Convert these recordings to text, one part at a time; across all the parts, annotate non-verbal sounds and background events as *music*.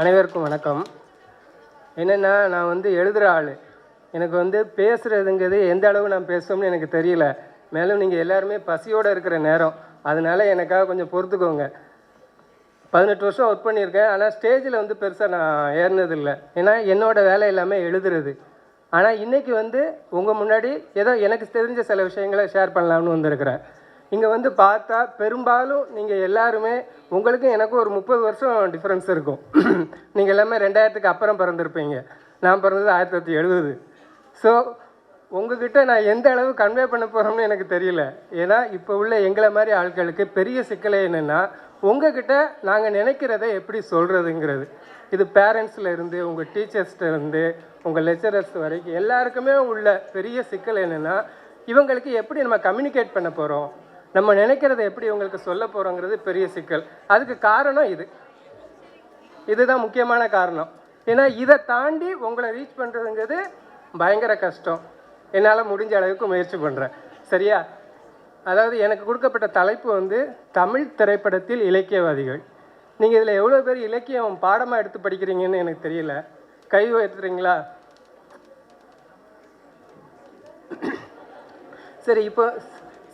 அனைவருக்கும் வணக்கம். என்னென்னா நான் வந்து எழுதுகிற ஆள். எனக்கு வந்து பேசுகிறதுங்கிறது எந்த அளவு நான் பேசுவோம்னு எனக்கு தெரியல. மேலும் நீங்கள் எல்லாருமே பசியோடு இருக்கிற நேரம். அதனால் எனக்காக கொஞ்சம் பொறுத்துக்கோங்க. பதினெட்டு வருஷம் ஒர்க் பண்ணியிருக்கேன். ஆனால் ஸ்டேஜில் வந்து பெருசாக நான் ஏறினதில்லை. ஏன்னா என்னோடய வேலை எல்லாமே எழுதுறது. ஆனால் இன்றைக்கி வந்து உங்கள் முன்னாடி ஏதோ எனக்கு தெரிஞ்ச சில விஷயங்களை ஷேர் பண்ணலாம்னு வந்திருக்கிறேன். இங்கே வந்து பார்த்தா பெரும்பாலும் நீங்கள் எல்லாருமே உங்களுக்கும் எனக்கும் ஒரு முப்பது வருஷம் டிஃப்ரென்ஸ் இருக்கும். *clears throat* நீங்கள் எல்லாமே ரெண்டாயிரத்துக்கு அப்புறம் பிறந்திருப்பீங்க. நான் பிறந்தது ஆயிரத்தி தொள்ளாயிரத்தி எழுபது. ஸோ உங்ககிட்ட நான் எந்த அளவு கன்வே பண்ண போகிறோம்னு எனக்கு தெரியல. ஏன்னா இப்போ உள்ள எங்களை மாதிரி ஆட்களுக்கு பெரிய சிக்கலை என்னென்னா உங்ககிட்ட நாங்கள் நினைக்கிறத எப்படி சொல்கிறதுங்கிறது இது பேரண்ட்ஸில் இருந்து உங்கள் டீச்சர்ஸ்கிட்ட உங்கள் லெக்சரர்ஸ் வரைக்கும் எல்லாருக்குமே உள்ள பெரிய சிக்கல் என்னென்னா இவங்களுக்கு எப்படி நம்ம கம்யூனிகேட் பண்ண போகிறோம் நம்ம நினைக்கிறத எப்படி உங்களுக்கு சொல்ல போகிறோங்கிறது பெரிய சிக்கல். அதுக்கு காரணம் இது. இதுதான் முக்கியமான காரணம். ஏன்னா இதை தாண்டி உங்களை ரீச் பண்ணுறதுங்கிறது பயங்கர கஷ்டம். என்னால் முடிஞ்ச அளவுக்கு முயற்சி பண்ணுறேன் சரியா? அதாவது எனக்கு கொடுக்கப்பட்ட தலைப்பு வந்து தமிழ் திரைப்படத்தில் இலக்கியவாதிகள். நீங்கள் இதில் எவ்வளோ பேர் இலக்கியம் பாடமாக எடுத்து படிக்கிறீங்கன்னு எனக்கு தெரியல. கை உயர்த்துறீங்களா? சரி இப்போ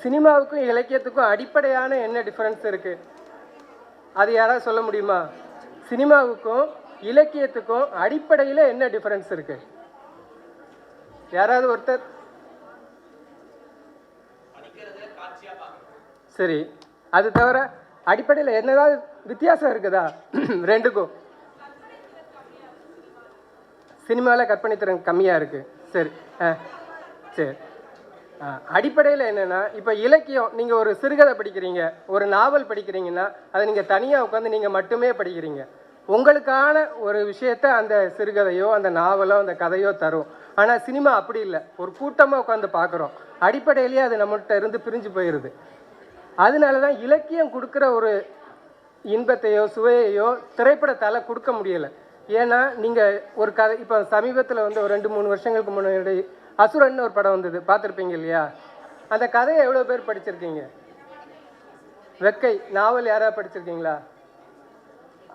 சினிமாவுக்கும் இலக்கியத்துக்கும் அடிப்படையான என்ன டிஃப்ரென்ஸ் இருக்குது அது யாராவது சொல்ல முடியுமா? சினிமாவுக்கும் இலக்கியத்துக்கும் அடிப்படையில் என்ன டிஃப்ரென்ஸ் இருக்கு? யாராவது ஒருத்தர்? சரி. அது தவிர அடிப்படையில் என்னதாவது வித்தியாசம் இருக்குதா? *clears throat* ரெண்டுக்கும். சினிமாவில் கற்பனைத்திறன் கம்மியாக இருக்குது சரி. ஆ சரி. அடிப்படையில் என்னென்னா இப்போ இலக்கியம் நீங்கள் ஒரு சிறுகதை படிக்கிறீங்க ஒரு நாவல் படிக்கிறீங்கன்னா அதை நீங்கள் தனியாக உட்காந்து நீங்கள் மட்டுமே படிக்கிறீங்க. உங்களுக்கான ஒரு விஷயத்த அந்த சிறுகதையோ அந்த நாவலோ அந்த கதையோ தரும். ஆனால் சினிமா அப்படி இல்லை. ஒரு கூட்டமாக உட்காந்து பார்க்குறோம் அடிப்படையிலேயே அது நம்மகிட்ட இருந்து பிரிஞ்சு போயிடுது அதனால தான் இலக்கியம் கொடுக்குற ஒரு இன்பத்தையோ சுவையையோ திரைப்படத்தால் கொடுக்க முடியலை. ஏன்னா நீங்கள் ஒரு கதை இப்போ சமீபத்தில் வந்து ஒரு ரெண்டு மூணு வருஷங்களுக்கு முன்னாடி அசுரன் ஒரு படம் வந்தது பார்த்துருப்பீங்க இல்லையா? அந்த கதையை எவ்வளோ பேர் படிச்சிருக்கீங்க? வெக்கை நாவல் யாராவது படிச்சிருக்கீங்களா?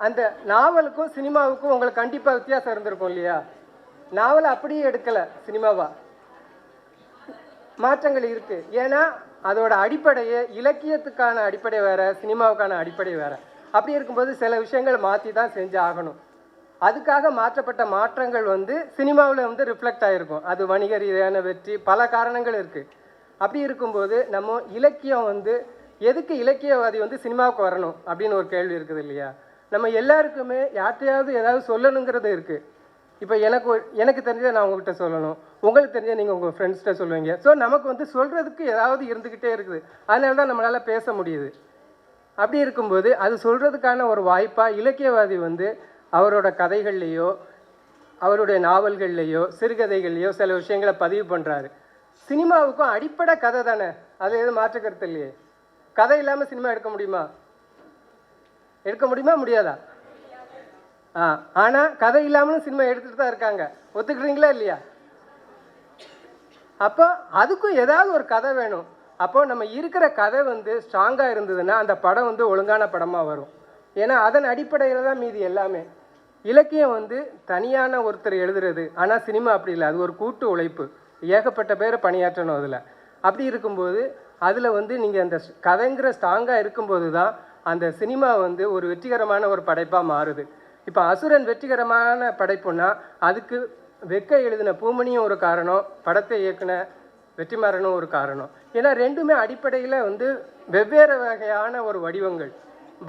அந்த நாவலுக்கும் சினிமாவுக்கும் உங்களுக்கு கண்டிப்பாக வித்தியாசம் இருந்திருக்கும் இல்லையா? நாவலை அப்படியே எடுக்கலை சினிமாவா? மாற்றங்கள் இருக்கு. ஏன்னா அதோட அடிப்படையே இலக்கியத்துக்கான அடிப்படை வேற சினிமாவுக்கான அடிப்படை வேற. அப்படி இருக்கும்போது சில விஷயங்கள் மாற்றி தான் செஞ்சு ஆகணும் அதுக்காக மாற்றப்பட்ட மாற்றங்கள் வந்து சினிமாவில் வந்து ரிஃப்ளெக்ட் ஆகிருக்கும் அது வணிக ரீதியான வெற்றி பல காரணங்கள் இருக்குது அப்படி இருக்கும்போது நம்ம இலக்கியம் வந்து எதுக்கு இலக்கியவாதி வந்து சினிமாவுக்கு வரணும் அப்படின்னு ஒரு கேள்வி இருக்குது இல்லையா? நம்ம எல்லாருக்குமே யார்கிட்டையாவது ஏதாவது சொல்லணுங்கிறது இருக்குது இப்போ எனக்கு எனக்கு தெரிஞ்சதை நான் உங்கள்கிட்ட சொல்லணும். உங்களுக்கு தெரிஞ்ச நீங்கள் உங்கள் ஃப்ரெண்ட்ஸ்கிட்ட சொல்லுவீங்க. ஸோ நமக்கு வந்து சொல்கிறதுக்கு ஏதாவது இருந்துக்கிட்டே இருக்குது. அதனால தான் நம்மளால் பேச முடியுது. அப்படி இருக்கும்போது அது சொல்கிறதுக்கான ஒரு வாய்ப்பாக இலக்கியவாதி வந்து அவரோட கதைகள்லேயோ அவருடைய நாவல்கள்லேயோ சிறுகதைகள்லையோ சில விஷயங்களை பதிவு பண்ணுறாரு சினிமாவுக்கும் அடிப்படை கதை தானே. அது எதுவும் மாற்றுக்கிறது கருத்து இல்லையே. கதை இல்லாமல் சினிமா எடுக்க முடியுமா? எடுக்க முடியுமா? முடியாதா? ஆ ஆனால் கதை இல்லாமலும் சினிமா எடுத்துகிட்டு தான் இருக்காங்க. ஒத்துக்கிறீங்களா இல்லையா? அப்போ அதுக்கும் ஏதாவது ஒரு கதை வேணும். அப்போ நம்ம இருக்கிற கதை வந்து ஸ்ட்ராங்காக இருந்ததுன்னா அந்த படம் வந்து ஒழுங்கான படமாக வரும். ஏன்னா அதன் அடிப்படையில் தான் மீதி எல்லாமே. இலக்கியம் வந்து தனியான ஒருத்தர் எழுதுறது. ஆனால் சினிமா அப்படி இல்லை. அது ஒரு கூட்டு உழைப்பு. ஏகப்பட்ட பேர் பணியாற்றணும் அதில். அப்படி இருக்கும்போது அதில் வந்து நீங்கள் அந்த ஸ்- கதைங்கிற ஸ்ட்ராங்காக இருக்கும்போது தான் அந்த சினிமா வந்து ஒரு வெற்றிகரமான ஒரு படைப்பாக மாறுது. இப்போ அசுரன் வெற்றிகரமான படைப்புன்னா அதுக்கு வெக்க எழுதின பூமணியும் ஒரு காரணம் படத்தை இயக்குன வெற்றிமாறனும் ஒரு காரணம். ஏன்னா ரெண்டுமே அடிப்படையில் வந்து வெவ்வேறு வகையான ஒரு வடிவங்கள்.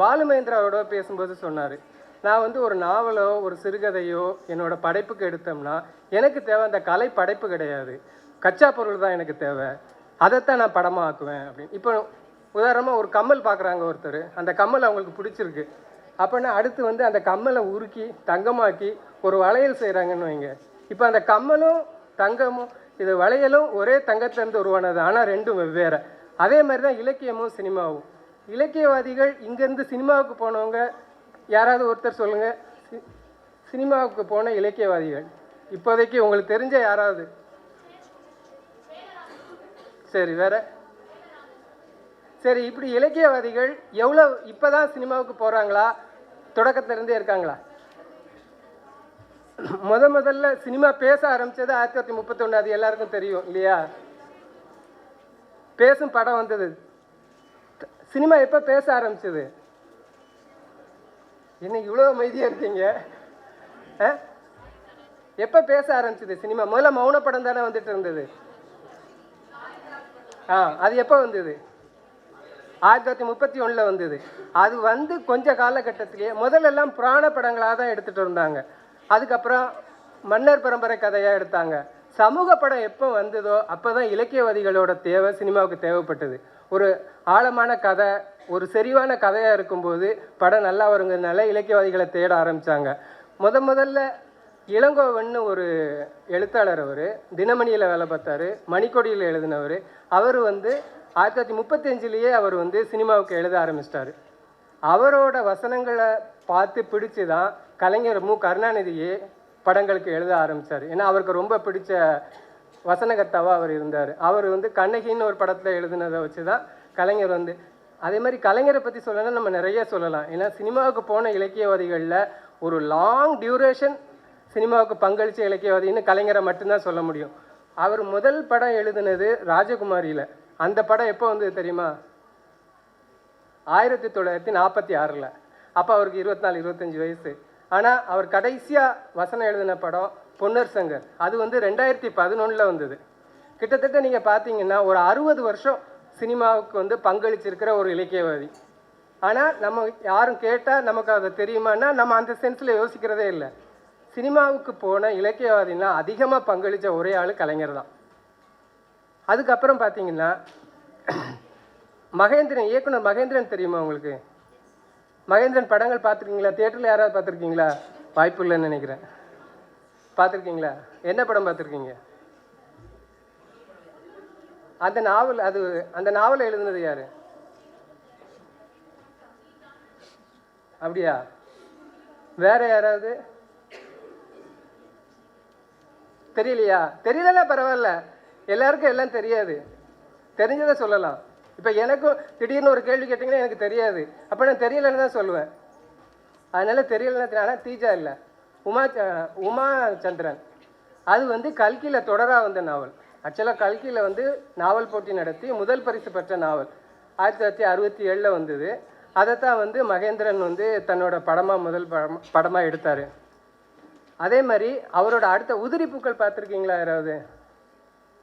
பாலுமேந்திராவோட பேசும்போது சொன்னார் நான் வந்து ஒரு நாவலோ ஒரு சிறுகதையோ என்னோட படைப்புக்கு எடுத்தோம்னா எனக்கு தேவை அந்த கலை படைப்பு கிடையாது. கச்சா பொருள் தான் எனக்கு தேவை. அதைத்தான் நான் படமாக ஆக்குவேன். அப்படின்னு. இப்போ உதாரணமாக ஒரு கம்மல் பார்க்குறாங்க ஒருத்தர். அந்த கம்மல் அவங்களுக்கு பிடிச்சிருக்கு. அப்போனா அடுத்து வந்து அந்த கம்மலை உருக்கி தங்கமாக்கி ஒரு வளையல் செய்கிறாங்கன்னு வைங்க. இப்போ அந்த கம்மலும் தங்கமும் இது வளையலும் ஒரே தங்கத்திலேருந்து உருவானது. ஆனால் ரெண்டும் வெவ்வேறு. அதே மாதிரி தான் இலக்கியமும் சினிமாவும். இலக்கியவாதிகள் இங்கேருந்து சினிமாவுக்கு போனவங்க யாராவது ஒருத்தர் சொல்லுங்கள் சி சினிமாவுக்கு போன இலக்கியவாதிகள். இப்போதைக்கு உங்களுக்கு தெரிஞ்ச யாராவது? சரி வேற. சரி இப்படி இலக்கியவாதிகள் எவ்வளோ இப்போ தான் சினிமாவுக்கு போகிறாங்களா தொடக்கத்திலேருந்தே இருக்காங்களா? முத முதல்ல சினிமா பேச ஆரம்பிச்சது ஆயிரத்தி தொள்ளாயிரத்தி முப்பத்தொன்று அது எல்லாருக்கும் தெரியும் இல்லையா? பேசும் படம் வந்தது. சினிமா எப்போ பேச ஆரம்பிச்சது? இன்னைக்கு இவ்வளோ அமைதியாக இருக்கீங்க? ஆ? எப்போ பேச ஆரம்பிச்சது சினிமா? முதல்ல மௌன படம் தானே வந்துட்டு இருந்தது. ஆ அது எப்போ வந்தது? ஆயிரத்தி தொள்ளாயிரத்தி முப்பத்தி ஒன்றில் வந்தது. அது வந்து கொஞ்ச காலகட்டத்திலேயே முதல்ல எல்லாம் புராண படங்களாக தான் எடுத்துகிட்டு இருந்தாங்க அதுக்கப்புறம் மன்னர் பரம்பரை கதையாக எடுத்தாங்க. சமூக படம் எப்போ வந்ததோ அப்போ தான் இலக்கியவாதிகளோட தேவை சினிமாவுக்கு தேவைப்பட்டது. ஒரு ஆழமான கதை ஒரு செறிவான கதையாக இருக்கும்போது படம் நல்லா வருங்கிறதுனால இலக்கியவாதிகளை தேட ஆரம்பித்தாங்க முத முதல்ல இளங்கோவன்னு ஒரு எழுத்தாளர் அவர் தினமணியில் வேலை பார்த்தாரு மணிக்கொடியில் எழுதினவர். அவர் வந்து ஆயிரத்தி தொள்ளாயிரத்தி முப்பத்தஞ்சிலேயே அவர் வந்து சினிமாவுக்கு எழுத ஆரம்பிச்சிட்டாரு. அவரோட வசனங்களை பார்த்து பிடிச்சு தான் கலைஞர் மு. கருணாநிதியே படங்களுக்கு எழுத ஆரம்பித்தார் ஏன்னா அவருக்கு ரொம்ப பிடிச்ச வசனகர்த்தாவாக அவர் இருந்தார். அவர் வந்து கண்ணகின்னு ஒரு படத்தில் எழுதினதை வச்சு தான் கலைஞர் வந்து அதே மாதிரி கலைஞரை பற்றி சொல்லணும்னா நம்ம நிறைய சொல்லலாம். ஏன்னா சினிமாவுக்கு போன இலக்கியவாதிகளில் ஒரு லாங் டியூரேஷன் சினிமாவுக்கு பங்களித்த இலக்கியவாதின்னு கலைஞரை மட்டும்தான் சொல்ல முடியும். அவர் முதல் படம் எழுதினது ராஜகுமாரியில். அந்த படம் எப்போ வந்தது தெரியுமா? ஆயிரத்தி தொள்ளாயிரத்தி நாற்பத்தி ஆறில். அப்போ அவருக்கு இருபத்தி நாலு இருபத்தஞ்சி வயசு. ஆனால் அவர் கடைசியாக வசனம் எழுதின படம் பொன்னர் சங்கர். அது வந்து ரெண்டாயிரத்தி பதினொன்றில் வந்தது. கிட்டத்தட்ட நீங்கள் பார்த்தீங்கன்னா ஒரு அறுபது வருஷம் சினிமாவுக்கு வந்து பங்களிச்சிருக்கிற ஒரு இலக்கியவாதி. ஆனால் நம்ம யாரும் கேட்டால் நமக்கு அதை தெரியுமான்னா நம்ம அந்த சென்ஸில் யோசிக்கிறதே இல்லை. சினிமாவுக்கு போன இலக்கியவாதினா அதிகமாக பங்களித்த ஒரே ஆள் கலைஞர் தான். அதுக்கப்புறம் பார்த்தீங்கன்னா மகேந்திரன் இயக்குனர் மகேந்திரன் தெரியுமா உங்களுக்கு? மகேந்திரன் படங்கள் பார்த்துருக்கீங்களா தியேட்டரில் யாராவது பார்த்துருக்கீங்களா வாய்ப்பு இல்லைன்னு நினைக்கிறேன். பார்த்துருக்கீங்களா? என்ன படம் பார்த்துருக்கீங்க? அந்த நாவல் அது அந்த நாவலை எழுதுனது யாரு? அப்படியா? வேற யாராவது? தெரியலையா? தெரியலன்னா பரவாயில்ல. எல்லாருக்கும் எல்லாம் தெரியாது. தெரிஞ்சதை சொல்லலாம். இப்போ எனக்கும் திடீர்னு ஒரு கேள்வி கேட்டிங்கன்னா எனக்கு தெரியாது. அப்போ நான் தெரியலன்னு தான் சொல்லுவேன். அதனால தெரியலன்னு ஆனால் தீஜா இல்லை. உமா ச- உமா சந்திரன். அது வந்து கல்கியில் தொடராக வந்த நாவல். ஆக்சுவலாக கல்கியில் வந்து நாவல் போட்டி நடத்தி முதல் பரிசு பெற்ற நாவல். ஆயிரத்தி தொள்ளாயிரத்தி அறுபத்தி ஏழில் வந்தது. அதைத்தான் வந்து மகேந்திரன் வந்து தன்னோட படமாக முதல் படம் படமாக எடுத்தார். அதே மாதிரி அவரோட அடுத்த உதிரி பூக்கள் பார்த்துருக்கீங்களா யாராவது?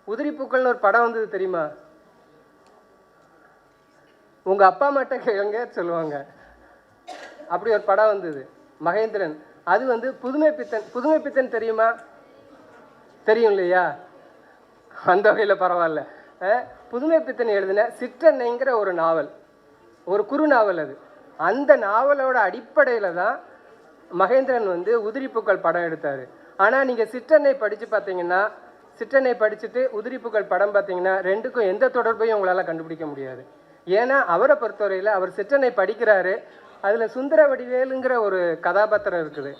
உதிரி பூக்கள்னு ஒரு படம் வந்தது தெரியுமா? உங்கள் அப்பா மட்டும் கேளுங்க சொல்லுவாங்க. அப்படி ஒரு படம் வந்தது. மகேந்திரன். அது வந்து புதுமை பித்தன் புதுமை பித்தன் தெரியுமா? தெரியும் இல்லையா அந்த வகையில் பரவாயில்ல. புதுமை பித்தன் எழுதின சிற்றன்னைங்கிற ஒரு நாவல் ஒரு குறு நாவல் அது. அந்த நாவலோட அடிப்படையில் தான் மகேந்திரன் வந்து உதிரிப்புக்கள் படம் எடுத்தார். ஆனால் நீங்கள் சிற்றன்னை படித்து பார்த்தீங்கன்னா சிற்றன்னை படிச்சுட்டு உதிரிப்புகள் படம் பார்த்தீங்கன்னா ரெண்டுக்கும் எந்த தொடர்பையும் உங்களால் கண்டுபிடிக்க முடியாது. ஏன்னா அவரை பொறுத்தவரையில் அவர் சிற்றன்னை படிக்கிறாரு அதில் சுந்தர வடிவேலுங்கிற ஒரு கதாபாத்திரம் இருக்குது.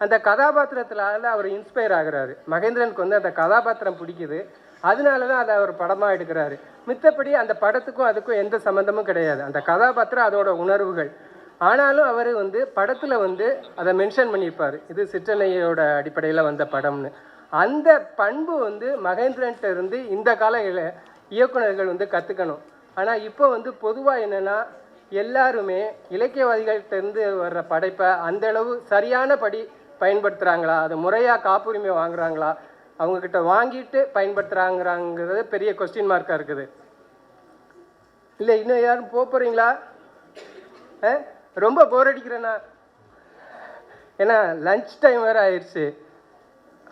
அந்த கதாபாத்திரத்தினால அவர் இன்ஸ்பயர் ஆகிறாரு. மகேந்திரனுக்கு வந்து அந்த கதாபாத்திரம் பிடிக்குது. அதனால தான் அதை அவர் படமாக எடுக்கிறாரு. மித்தபடி அந்த படத்துக்கும் அதுக்கும் எந்த சம்மந்தமும் கிடையாது. அந்த கதாபாத்திரம் அதோட உணர்வுகள். ஆனாலும் அவர் வந்து படத்தில் வந்து அதை மென்ஷன் பண்ணியிருப்பார். இது சிற்றனையோட அடிப்படையில் வந்த படம்னு. அந்த பண்பு வந்து மகேந்திரன்ட்ட இருந்து இந்த கால இயக்குநர்கள் இயக்குனர்கள் வந்து கற்றுக்கணும் ஆனால் இப்போ வந்து பொதுவாக என்னென்னா எல்லாருமே இலக்கியவாதிகள்கிட்டருந்து வர்ற படைப்பை அந்த அளவு சரியான படி பயன்படுத்துகிறாங்களா அது முறையாக காப்புரிமை வாங்குறாங்களா? அவங்கக்கிட்ட வாங்கிட்டு பயன்படுத்துகிறாங்கிறாங்கிறது பெரிய கொஸ்டின் மார்க்காக இருக்குது. இல்லை இன்னும் யாரும் போக போகிறீங்களா ஆ? ரொம்ப போர் அடிக்கிறேண்ணா. ஏன்னா லஞ்ச் டைம் வேறு ஆயிடுச்சு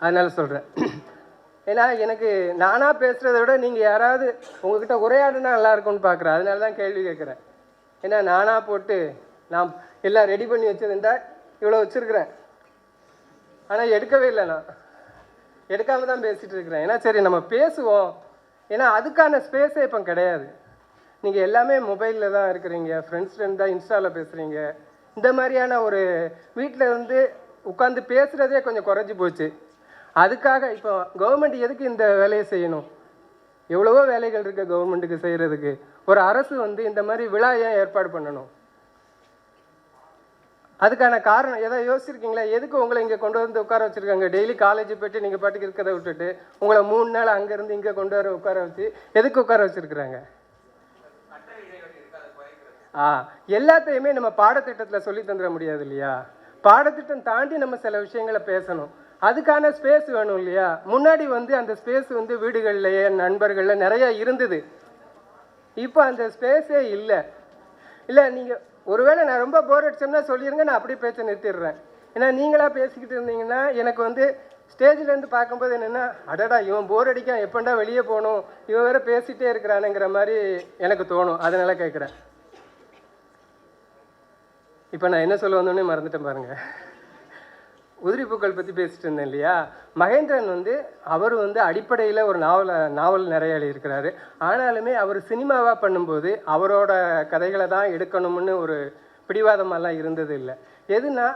அதனால் சொல்கிறேன் ஏன்னா எனக்கு நானாக பேசுகிறத விட நீங்கள் யாராவது உங்ககிட்ட உரையாடுனா நல்லா இருக்கும்னு பார்க்குறேன் அதனால தான் கேள்வி கேட்குறேன் ஏன்னா நானாக போட்டு நான் எல்லாம் ரெடி பண்ணி வச்சுருந்தா இவ்வளோ வச்சுருக்கிறேன். ஆனால் எடுக்கவே இல்லை நான். எடுக்காமல் தான் பேசிகிட்டு இருக்கிறேன். ஏன்னா சரி நம்ம பேசுவோம். ஏன்னா அதுக்கான ஸ்பேஸே இப்போ கிடையாது. நீங்கள் எல்லாமே மொபைலில் தான் இருக்கிறீங்க. ஃப்ரெண்ட்ஸ்லேருந்து தான் இன்ஸ்டாவில் பேசுகிறீங்க இந்த மாதிரியான ஒரு வீட்டில் வந்து உட்காந்து பேசுகிறதே கொஞ்சம் குறைஞ்சி போச்சு. அதுக்காக இப்போ கவர்மெண்ட் எதுக்கு இந்த வேலையை செய்யணும்? எவ்வளவோ வேலைகள் இருக்குது கவர்மெண்ட்டுக்கு செய்கிறதுக்கு ஒரு அரசு வந்து இந்த மாதிரி விழா ஏன் ஏற்பாடு பண்ணணும்? அதுக்கான காரணம் எதாவது யோசிச்சிருக்கீங்களா? எதுக்கு உங்களை இங்கே கொண்டு வந்து உட்கார வச்சுருக்காங்க? டெய்லி காலேஜ் போயிட்டு நீங்கள் பாட்டுக்கு இருக்கிறத விட்டுட்டு உங்களை மூணு நாள் அங்கேருந்து இங்கே கொண்டு வர உட்கார வச்சு எதுக்கு உட்கார வச்சுருக்குறாங்க? ஆ எல்லாத்தையுமே நம்ம பாடத்திட்டத்தில் சொல்லி தந்துட முடியாது இல்லையா? பாடத்திட்டம் தாண்டி நம்ம சில விஷயங்களை பேசணும். அதுக்கான ஸ்பேஸ் வேணும் இல்லையா? முன்னாடி வந்து அந்த ஸ்பேஸ் வந்து வீடுகள்லையே நண்பர்களில் நிறையா இருந்தது. இப்போ அந்த ஸ்பேஸே இல்லை. இல்லை நீங்கள் ஒருவேளை நான் ரொம்ப போர் அடிச்சோம்னா சொல்லிடுங்க நான் அப்படியே பேச்சை நிறுத்திடுறேன். ஏன்னா நீங்களாக பேசிக்கிட்டு இருந்தீங்கன்னா எனக்கு வந்து ஸ்டேஜ்லேருந்து பார்க்கும்போது என்னென்னா அடடா இவன் போர் அடிக்கான் எப்பண்டா வெளியே போகணும்? இவன் வேற பேசிகிட்டே இருக்கிறானுங்கிற மாதிரி எனக்கு தோணும். அதனால் கேட்குறேன். இப்போ நான் என்ன சொல்ல வந்தோன்னே மறந்துட்டேன் பாருங்கள் உதிரி பூக்கள் பற்றி பேசிட்டு இருந்தேன் இல்லையா? மகேந்திரன் வந்து அவர் வந்து அடிப்படையில் ஒரு நாவலை நாவல் நிறைய எழுதியிருக்கிறாரு ஆனாலுமே அவர் சினிமாவாக பண்ணும்போது அவரோட கதைகளை தான் எடுக்கணும்னு ஒரு பிடிவாதமெல்லாம் இருந்தது இல்லை. எதுனா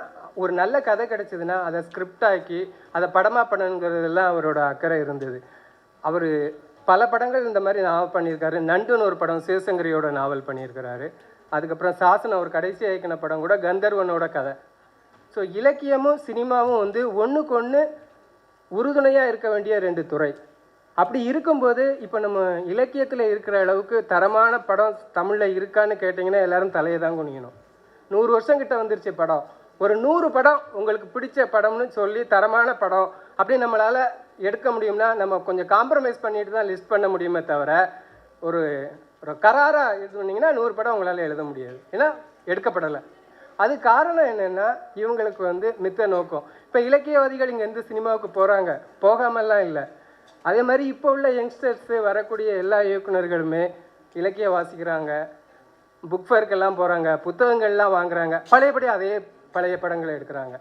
ஒரு நல்ல கதை கிடைச்சதுன்னா அதை ஸ்கிரிப்ட் ஆக்கி அதை படமாக பண்ணணுங்கிறதெல்லாம் அவரோட அக்கறை இருந்தது. அவர் பல படங்கள் இந்த மாதிரி நாவல் பண்ணியிருக்காரு. நண்டுன்னு ஒரு படம் சிவசங்கரியோட நாவல் பண்ணியிருக்கிறாரு. அதுக்கப்புறம் சாசன ஒரு கடைசி இயக்கின படம் கூட கந்தர்வனோட கதை. ஸோ இலக்கியமும் சினிமாவும் வந்து ஒன்றுக்கு ஒன்று உறுதுணையாக இருக்க வேண்டிய ரெண்டு துறை. அப்படி இருக்கும்போது இப்போ நம்ம இலக்கியத்தில் இருக்கிற அளவுக்கு தரமான படம் தமிழில் இருக்கான்னு கேட்டிங்கன்னா எல்லாரும் தலையை தான் குனியணும். நூறு வருஷம் கிட்ட வந்துருச்சு படம். ஒரு நூறு படம் உங்களுக்கு பிடிச்ச படம்னு சொல்லி தரமான படம் அப்படி நம்மளால் எடுக்க முடியும்னா நம்ம கொஞ்சம் காம்ப்ரமைஸ் பண்ணிட்டு தான் லிஸ்ட் பண்ண முடியுமே தவிர ஒரு ஒரு கராராக இது பண்ணிங்கன்னா நூறு படம் உங்களால் எழுத முடியாது. ஏன்னா எடுக்கப்படலை. அது காரணம் என்னென்னா இவங்களுக்கு வந்து மித்த நோக்கம். இப்போ இலக்கியவாதிகள் இங்கே எந்த சினிமாவுக்கு போகிறாங்க போகாமல்லாம் இல்லை. அதே மாதிரி இப்போ உள்ள யங்ஸ்டர்ஸு வரக்கூடிய எல்லா இயக்குனர்களுமே இலக்கிய வாசிக்கிறாங்க. புக் ஃபேருக்கெல்லாம் போகிறாங்க புத்தகங்கள்லாம் வாங்குறாங்க. பழையபடி அதே பழைய படங்களை எடுக்கிறாங்க.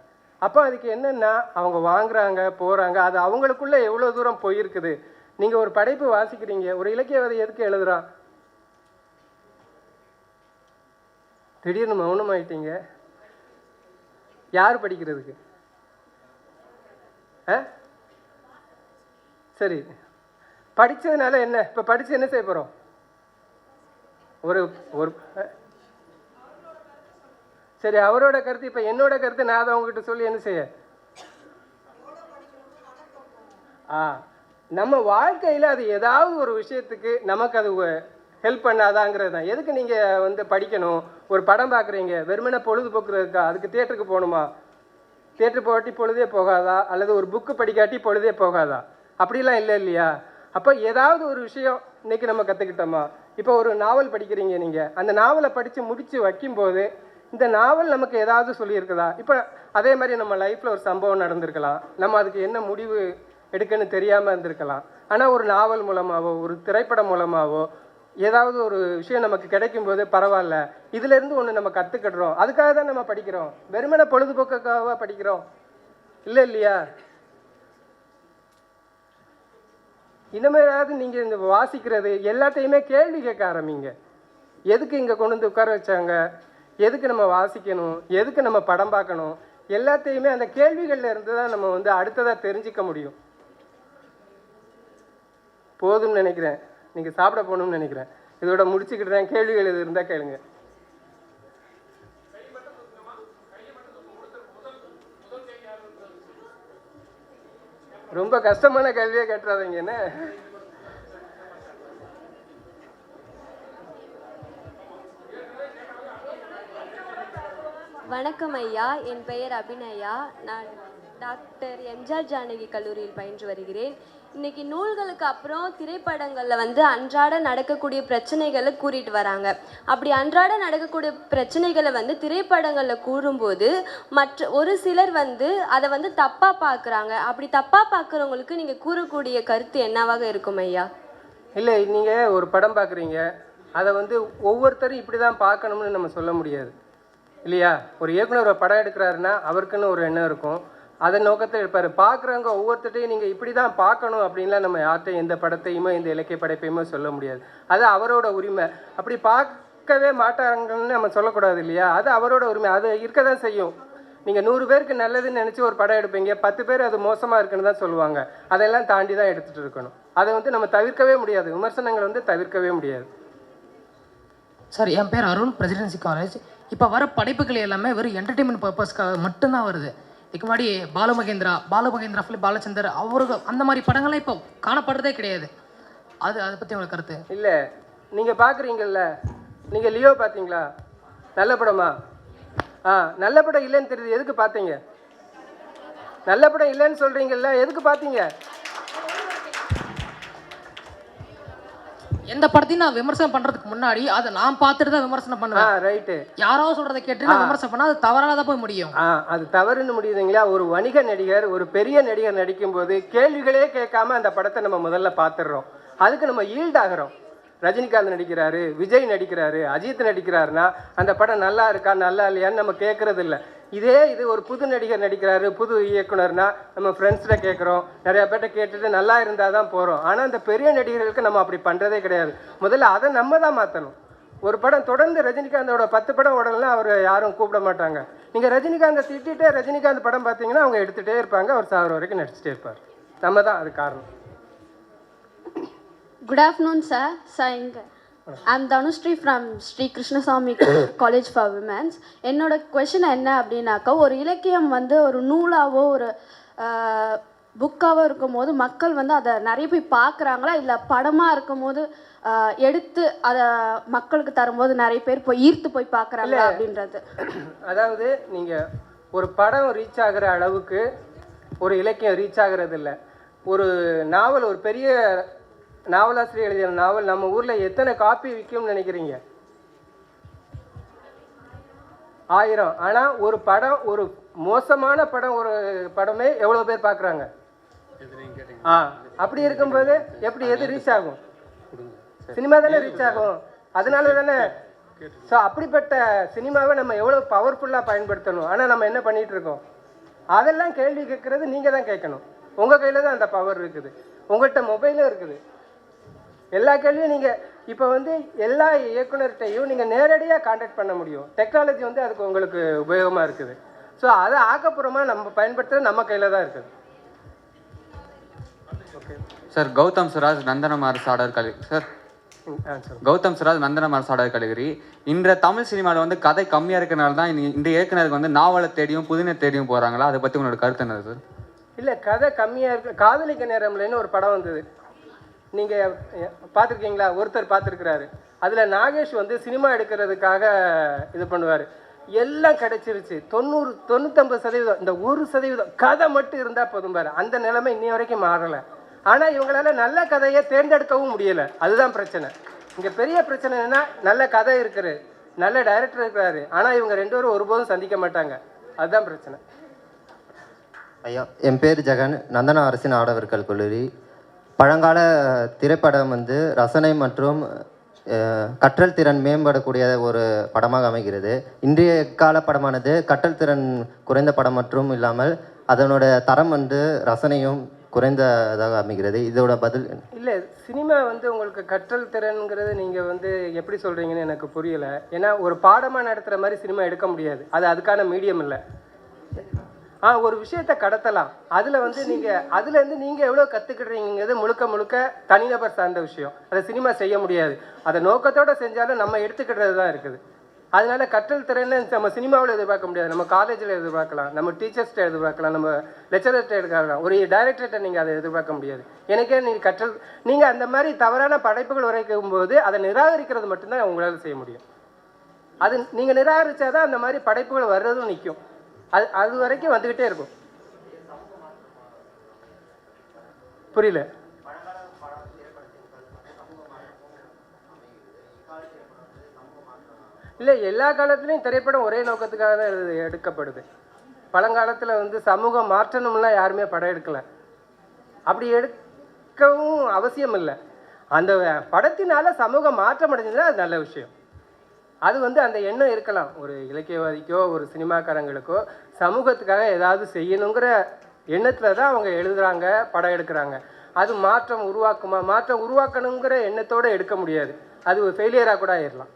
அப்போ அதுக்கு என்னென்னா அவங்க வாங்குறாங்க போகிறாங்க அது அவங்களுக்குள்ளே எவ்வளோ தூரம் போயிருக்குது? நீங்கள் ஒரு படைப்பு வாசிக்கிறீங்க. ஒரு இலக்கியவாதி எதுக்கு எழுதுகிறான் திடீர்னு மௌனமாயிட்டீங்க. யார் படிக்கிறதுக்கு? ஆ? சரி. படித்ததுனால என்ன? இப்போ படித்து என்ன செய்ய போகிறோம் ஒரு ஒரு சரி அவரோட கருத்து இப்போ என்னோட கருத்து நான் அதை உங்ககிட்ட சொல்லி என்ன செய்ய? ஆ. நம்ம வாழ்க்கையில் அது ஏதாவது ஒரு விஷயத்துக்கு நமக்கு அது ஹெல்ப் பண்ணாதாங்கிறது தான். எதுக்கு நீங்கள் வந்து படிக்கணும்? ஒரு படம் பார்க்குறீங்க வெறுமனே பொழுதுபோக்குறதுக்கா அதுக்கு தேட்டருக்கு போகணுமா? தேட்டர் போகாட்டி பொழுதே போகாதா? அல்லது ஒரு புக்கு படிக்காட்டி பொழுதே போகாதா? அப்படிலாம் இல்லை இல்லையா? அப்போ ஏதாவது ஒரு விஷயம் இன்னைக்கு நம்ம கற்றுக்கிட்டோமா இப்போ ஒரு நாவல் படிக்கிறீங்க நீங்கள் அந்த நாவலை படித்து முடித்து வைக்கும்போது இந்த நாவல் நமக்கு ஏதாவது சொல்லியிருக்குதா? இப்போ அதே மாதிரி நம்ம லைஃப்பில் ஒரு சம்பவம் நடந்திருக்கலாம். நம்ம அதுக்கு என்ன முடிவு எடுக்கன்னு தெரியாமல் இருந்திருக்கலாம். ஆனால் ஒரு நாவல் மூலமாகவோ ஒரு திரைப்படம் மூலமாகவோ ஏதாவது ஒரு விஷயம் நமக்கு கிடைக்கும் போது பரவாயில்ல. இதுலேருந்து ஒன்று நம்ம கற்றுக்கிடுறோம் அதுக்காக தான் நம்ம படிக்கிறோம். வெறுமனை பொழுதுபோக்குக்காக படிக்கிறோம். இல்லை இல்லையா? இனிமேலாவது நீங்கள் இந்த வாசிக்கிறது எல்லாத்தையுமே கேள்வி கேட்க ஆரம்பிங்க. எதுக்கு இங்கே கொண்டு வந்து உட்கார வச்சாங்க? எதுக்கு நம்ம வாசிக்கணும்? எதுக்கு நம்ம படம் பார்க்கணும்? எல்லாத்தையுமே அந்த கேள்விகள்ல இருந்து தான் நம்ம வந்து அடுத்ததாக தெரிஞ்சுக்க முடியும். போதும்னு நினைக்கிறேன். நீங்கள் சாப்பிட போகணும்னு நினைக்கிறேன். இதோட முடிச்சுக்கிட்டுறேன் கேள்விகள் எது இருந்தால் கேளுங்க. ரொம்ப கஷ்டமான கேள்வியே கேட்டுறாதீங்க என்ன? வணக்கம் ஐயா என் பெயர் அபிநயா. நான் டாக்டர் எம்ஜிஆர் ஜானகி கல்லூரியில் பயின்று வருகிறேன். இன்னைக்கு நூல்களுக்கு அப்புறம் திரைப்படங்களில் வந்து அன்றாட நடக்கக்கூடிய பிரச்சனைகளை கூறிட்டு வராங்க. அப்படி அன்றாட நடக்கக்கூடிய பிரச்சனைகளை வந்து திரைப்படங்களில் கூறும்போது மற்ற ஒரு சிலர் வந்து அதை வந்து தப்பாக பார்க்குறாங்க அப்படி தப்பாக பார்க்குறவங்களுக்கு நீங்கள் கூறக்கூடிய கருத்து என்னவாக இருக்கும் ஐயா? இல்லை நீங்கள் ஒரு படம் பார்க்குறீங்க அதை வந்து ஒவ்வொருத்தரும் இப்படி தான் பார்க்கணும்னு நம்ம சொல்ல முடியாது. இல்லையா? ஒரு இயக்குனர் ஒரு படம் எடுக்கிறாருன்னா அவருக்குன்னு ஒரு எண்ணம் இருக்கும். அதன் நோக்கத்தை எடுப்பார் பார்க்குறவங்க ஒவ்வொருத்தட்டையும் நீங்கள் இப்படி தான் பார்க்கணும் அப்படின்லாம் நம்ம யார்கிட்டையும் எந்த படத்தையுமோ இந்த இலக்கிய படைப்பையுமோ சொல்ல முடியாது. அது அவரோட உரிமை. அப்படி பார்க்கவே மாட்டாங்கன்னு நம்ம சொல்லக்கூடாது இல்லையா? அது அவரோட உரிமை. அது இருக்க தான் செய்யும். நீங்கள் நூறு பேருக்கு நல்லதுன்னு நினச்சி ஒரு படம் எடுப்பீங்க. பத்து பேர் அது மோசமாக இருக்குன்னு தான் சொல்லுவாங்க. அதெல்லாம் தாண்டி தான் எடுத்துகிட்டு இருக்கணும். அதை வந்து நம்ம தவிர்க்கவே முடியாது. விமர்சனங்களை வந்து தவிர்க்கவே முடியாது. சார் என் பேர் அருண். பிரசிடென்சி காலேஜ் இப்போ வர படைப்புகள் எல்லாமே வெறும் என்டர்டெயின்மெண்ட் பர்பஸ்க்காக மட்டும்தான் வருது. இதுக்கு முன்னாடி பாலு மகேந்திரா பாலு மகேந்திரா ஃபிலிப் பாலச்சந்தர் அவர்கள் அந்த மாதிரி படங்கள்லாம் இப்போ காணப்படுறதே கிடையாது. அது அதை பற்றி உங்களுக்கு கருத்து? இல்லை நீங்கள் பார்க்குறீங்கல்ல நீங்கள் லியோ பார்த்தீங்களா நல்ல படமா? ஆ நல்ல படம் இல்லைன்னு தெரியுது. எதுக்கு பார்த்தீங்க நல்ல படம் இல்லைன்னு சொல்கிறீங்கல்ல எதுக்கு பார்த்தீங்க எந்த படத்தையும் நான் விமர்சனம் பண்ணுறதுக்கு முன்னாடி அதை நான் பார்த்துட்டு தான் விமர்சனம் பண்ணுவேன். ரைட்டு. யாரோ சொல்கிறத கேட்டு நான் விமர்சனம் பண்ணால் அது தவறாக தான் போய் முடியும். அது தவறுன்னு முடியுதுங்களா? ஒரு வணிக நடிகர் ஒரு பெரிய நடிகர் நடிக்கும்போது கேள்விகளே கேட்காம அந்த படத்தை நம்ம முதல்ல பார்த்துடுறோம். அதுக்கு நம்ம ஈல்ட் ஆகிறோம் ரஜினிகாந்த் நடிக்கிறாரு விஜய் நடிக்கிறாரு அஜித் நடிக்கிறாருன்னா அந்த படம் நல்லா இருக்கா நல்லா இல்லையான்னு நம்ம கேட்கறது இல்லை இதே இது ஒரு புது நடிகர் நடிக்கிறாரு புது இயக்குனர்னா நம்ம ஃப்ரெண்ட்ஸ்கிட்ட கேட்குறோம் நிறையா பேர்ட்ட கேட்டுட்டு நல்லா இருந்தால் தான் போகிறோம் ஆனால் அந்த பெரிய நடிகர்களுக்கு நம்ம அப்படி பண்ணுறதே கிடையாது. முதல்ல அதை நம்ம தான் மாற்றணும் ஒரு படம் தொடர்ந்து ரஜினிகாந்தோட பத்து படம் ஓடலாம் அவர் யாரும் கூப்பிட மாட்டாங்க. நீங்கள் ரஜினிகாந்தை திட்டிகிட்டே ரஜினிகாந்த் படம் பார்த்தீங்கன்னா அவங்க எடுத்துகிட்டே இருப்பாங்க. அவர் சாகிற வரைக்கும் நடிச்சிட்டே இருப்பார். நம்ம தான் அது காரணம். Good afternoon, sir. Sir, இங்க- I'm Dhanushri from Sri Krishnasamy college for women's என்னோட கொஷின் என்ன அப்படின்னாக்கா ஒரு இலக்கியம் வந்து ஒரு நூலாவோ ஒரு புக்காவோ இருக்கும்போது மக்கள் வந்து அதை நிறைய போய் பார்க்குறாங்களா? இல்லை படமாக இருக்கும்போது எடுத்து அதை மக்களுக்கு தரும்போது நிறைய பேர் போய் ஈர்த்து போய் பார்க்குறாங்களா அப்படின்றது? *coughs* அதாவது நீங்கள் ஒரு படம் ரீச் ஆகிற அளவுக்கு ஒரு இலக்கியம் ரீச் ஆகிறது இல்லை. ஒரு நாவல் ஒரு பெரிய நாவலாசிரியர் எழுதிய நாவல் நம்ம ஊரில் எத்தனை காப்பி விற்கும்னு நினைக்கிறீங்க? ஆயிரம். ஆனால் ஒரு படம் ஒரு மோசமான படம் ஒரு படமே எவ்வளோ பேர் பார்க்குறாங்க ஆ அப்படி இருக்கும்போது எப்படி எது ரீச் ஆகும்? சினிமா தானே ரீச் ஆகும். அதனால தானே. ஸோ அப்படிப்பட்ட சினிமாவை நம்ம எவ்வளோ பவர்ஃபுல்லாக பயன்படுத்தணும்? ஆனால் நம்ம என்ன பண்ணிட்டு இருக்கோம்? அதெல்லாம் கேள்வி கேட்குறது நீங்கள் தான் கேட்கணும். உங்கள் கையில் தான் அந்த பவர் இருக்குது. உங்கள்கிட்ட மொபைலும் இருக்குது. எல்லா கேள்வியும் நீங்கள் இப்போ வந்து எல்லா இயக்குனர்கிட்டையும் நீங்கள் நேரடியாக காண்டாக்ட் பண்ண முடியும். டெக்னாலஜி வந்து அதுக்கு உங்களுக்கு உபயோகமாக இருக்குது. ஸோ அதை ஆக்கப்பூர்வமாக நம்ம பயன்படுத்துறது நம்ம கையில் தான் இருக்குது. சார் கௌதம் சுராஜ் நந்தனமார் சாடர் கலை சார் கௌதம் சுராஜ் நந்தனமார் சாடர் கலைகரி இன்ற தமிழ் சினிமாவில் வந்து கதை கம்மியாக இருக்கனால தான் இந்த- இயக்குனருக்கு வந்து நாவலை தேடியும் புதினை தேடியும் போகிறாங்களா அதை பற்றி உங்களோட கருத்து என்னது சார் இல்லை கதை கம்மியாக இருக்கு காதலிக்க நேரம்லன்னு ஒரு படம் வந்தது. நீங்கள் பார்த்துருக்கீங்களா? ஒருத்தர் பார்த்துருக்கிறாரு. அதில் நாகேஷ் வந்து சினிமா எடுக்கிறதுக்காக இது பண்ணுவார். எல்லாம் கிடைச்சிருச்சு. தொண்ணூறு தொண்ணூத்தொம்பது சதவீதம் இந்த ஒரு சதவீதம் கதை மட்டும் இருந்தால் போதும் பாரு. அந்த நிலைமை இன்னி வரைக்கும் மாறலை. ஆனால் இவங்களால நல்ல கதையை தேர்ந்தெடுக்கவும் முடியலை. அதுதான் பிரச்சனை. இங்கே பெரிய பிரச்சனை என்னன்னா நல்ல கதை இருக்குது நல்ல டைரக்டர் இருக்கிறாரு. ஆனால் இவங்க ரெண்டு பேரும் ஒருபோதும் சந்திக்க மாட்டாங்க. அதுதான் பிரச்சனை. ஐயா என் பேர் ஜெகன். நந்தன அரசின் ஆடவர்கள் கல்லூரி பழங்கால திரைப்படம் வந்து ரசனை மற்றும் கற்றல் திறன் மேம்படக்கூடிய ஒரு படமாக அமைகிறது. இன்றைய கால படமானது கற்றல் திறன் குறைந்த படம் மற்றும் இல்லாமல் அதனோட தரம் வந்து ரசனையும் குறைந்ததாக அமைகிறது. இதோட பதில் இல்லை சினிமா வந்து உங்களுக்கு கற்றல் திறன்கிறது நீங்கள் வந்து எப்படி சொல்கிறீங்கன்னு எனக்கு புரியலை. ஏன்னா ஒரு பாடமாக நடத்துகிற மாதிரி சினிமா எடுக்க முடியாது. அது அதுக்கான மீடியம் இல்லை. ஒரு விஷயத்தை கடத்தலாம். அதில் வந்து நீங்கள் அதுலேருந்து நீங்கள் எவ்வளோ கற்றுக்கிடுறீங்கிறது முழுக்க முழுக்க தனிநபர் சார்ந்த விஷயம். அதை சினிமா செய்ய முடியாது. அதை நோக்கத்தோடு செஞ்சாலும் நம்ம எடுத்துக்கிடுறது தான் இருக்குது. அதனால கற்றல் திறனை நம்ம சினிமாவில் எதிர்பார்க்க முடியாது. நம்ம காலேஜில் எதிர்பார்க்கலாம். நம்ம டீச்சர்ஸ்கிட்ட எதிர்பார்க்கலாம். நம்ம லெக்சரர்கிட்ட எதிர்பார்க்கலாம் ஒரு டைரக்டர்கிட்ட நீங்கள் அதை எதிர்பார்க்க முடியாது. எனக்கே நீங்கள் கற்றல் நீங்கள் அந்த மாதிரி தவறான படைப்புகள் உரைக்கும் போது அதை நிராகரிக்கிறது மட்டும்தான் உங்களால் செய்ய முடியும். அது நீங்கள் நிராகரித்தாதான் அந்த மாதிரி படைப்புகள் வர்றதும் நிற்கும் அது அது வரைக்கும் வந்துக்கிட்டே இருக்கும். புரியல. இல்லை எல்லா காலத்துலேயும் திரைப்படம் ஒரே நோக்கத்துக்காக தான் எழுது எடுக்கப்படுது. பழங்காலத்தில் வந்து சமூகம் மாற்றணும்லாம் யாருமே படம் எடுக்கலை. அப்படி எடுக்கவும் அவசியம் இல்லை அந்த படத்தினால சமூகம் மாற்றம் அடைஞ்சதுன்னா அது நல்ல விஷயம். அது வந்து அந்த எண்ணம் இருக்கலாம். ஒரு இலக்கியவாதிக்கோ ஒரு சினிமாக்காரங்களுக்கோ சமூகத்துக்காக ஏதாவது செய்யணுங்கிற எண்ணத்தில் தான் அவங்க எழுதுகிறாங்க படம் எடுக்கிறாங்க. அது மாற்றம் உருவாக்குமா? மாற்றம் உருவாக்கணுங்கிற எண்ணத்தோடு எடுக்க முடியாது. அது ஒரு ஃபெயிலியராக கூட ஆயிடலாம்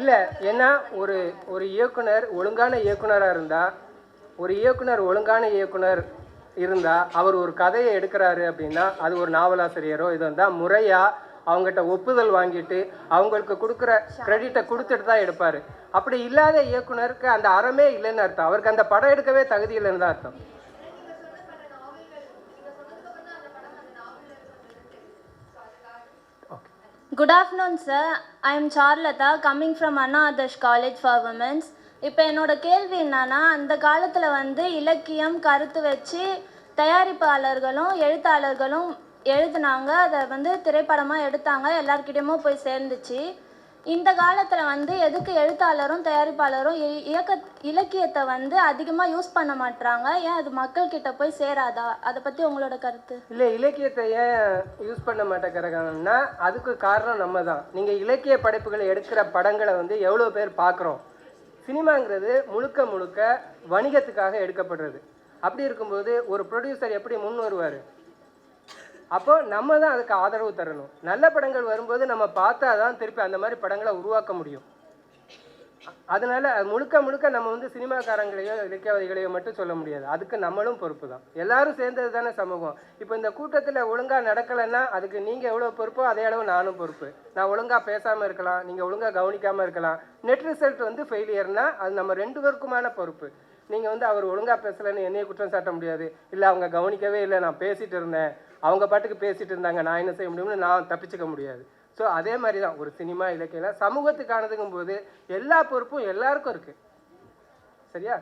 இல்லை ஏன்னா ஒரு ஒரு இயக்குனர் ஒழுங்கான இயக்குனராக இருந்தால் ஒரு இயக்குனர் ஒழுங்கான இயக்குனர் இருந்தால் அவர் ஒரு கதையை எடுக்கிறாரு அப்படின்னா அது ஒரு நாவலாசிரியரோ இது வந்தால் முறையாக அவங்ககிட்ட ஒப்புதல் வாங்கிட்டு அவங்களுக்கு கொடுக்குற கிரெடிட்டை கொடுத்துட்டு தான் எடுப்பார். அப்படி இல்லாத இயக்குனருக்கு அந்த அறமே இல்லைன்னு அர்த்தம். அவருக்கு அந்த படம் எடுக்கவே தகுதி இல்லைன்னு தான் அர்த்தம். Good afternoon sir I am Charlatha coming from Anna Adarsh college for women's இப்போ என்னோட கேள்வி என்னன்னா அந்த காலத்தில் வந்து இலக்கியம் கருத்து வச்சு தயாரிப்பாளர்களும் எழுத்தாளர்களும் எழுதுனாங்க. அதை வந்து திரைப்படமாக எடுத்தாங்க. எல்லார்கிட்டயுமே போய் சேர்ந்துச்சு. இந்த காலத்தில் வந்து எதுக்கு எழுத்தாளரும் தயாரிப்பாளரும் இ- இயக்க இலக்கியத்தை வந்து அதிகமாக யூஸ் பண்ண மாட்டுறாங்க ஏன் அது மக்கள்கிட்ட போய் சேராதா? அதை பற்றி உங்களோட கருத்து. இல்லை இலக்கியத்தை ஏன் யூஸ் பண்ண மாட்டேங்கிறாங்கன்னா அதுக்கு காரணம் நம்ம தான் நீங்கள் இலக்கிய படைப்புகளை எடுக்கிற படங்களை வந்து எவ்வளோ பேர் பார்க்குறோம் சினிமாங்கிறது முழுக்க முழுக்க வணிகத்துக்காக எடுக்கப்படுறது. அப்படி இருக்கும்போது ஒரு ப்ரொடியூசர் எப்படி முன் வருவார்? அப்போ நம்ம தான் அதுக்கு ஆதரவு தரணும். நல்ல படங்கள் வரும்போது நம்ம பார்த்தா தான் திருப்பி அந்த மாதிரி படங்களை உருவாக்க முடியும். அதனால முழுக்க முழுக்க நம்ம வந்து சினிமாக்காரங்களையோ இலக்கியவாதிகளையோ மட்டும் சொல்ல முடியாது. அதுக்கு நம்மளும் பொறுப்பு தான். எல்லாரும் சேர்ந்தது தானே சமூகம். இப்போ இந்த கூட்டத்தில் ஒழுங்காக நடக்கலைன்னா அதுக்கு நீங்கள் எவ்வளோ பொறுப்போ அதே அளவு நானும் பொறுப்பு. நான் ஒழுங்காக பேசாமல் இருக்கலாம் நீங்கள் ஒழுங்காக கவனிக்காமல் இருக்கலாம். நெட் ரிசல்ட் வந்து ஃபெயிலியர்னா அது நம்ம ரெண்டு பேருக்குமான பொறுப்பு. நீங்கள் வந்து அவர் ஒழுங்காக பேசலைன்னு என்னையே குற்றம் சாட்ட முடியாது. இல்லை அவங்க கவனிக்கவே இல்லை நான் பேசிகிட்டு இருந்தேன். அவங்க பாட்டுக்கு பேசிட்டு இருந்தாங்க நான் என்ன செய்ய முடியும்னு நான் தப்பிச்சுக்க முடியாது. ஸோ அதே மாதிரி தான் ஒரு சினிமா இலக்கியம் சமூகத்துக்கானதுங்கும் போது எல்லா பொறுப்பும் எல்லாருக்கும் இருக்குது சரியா?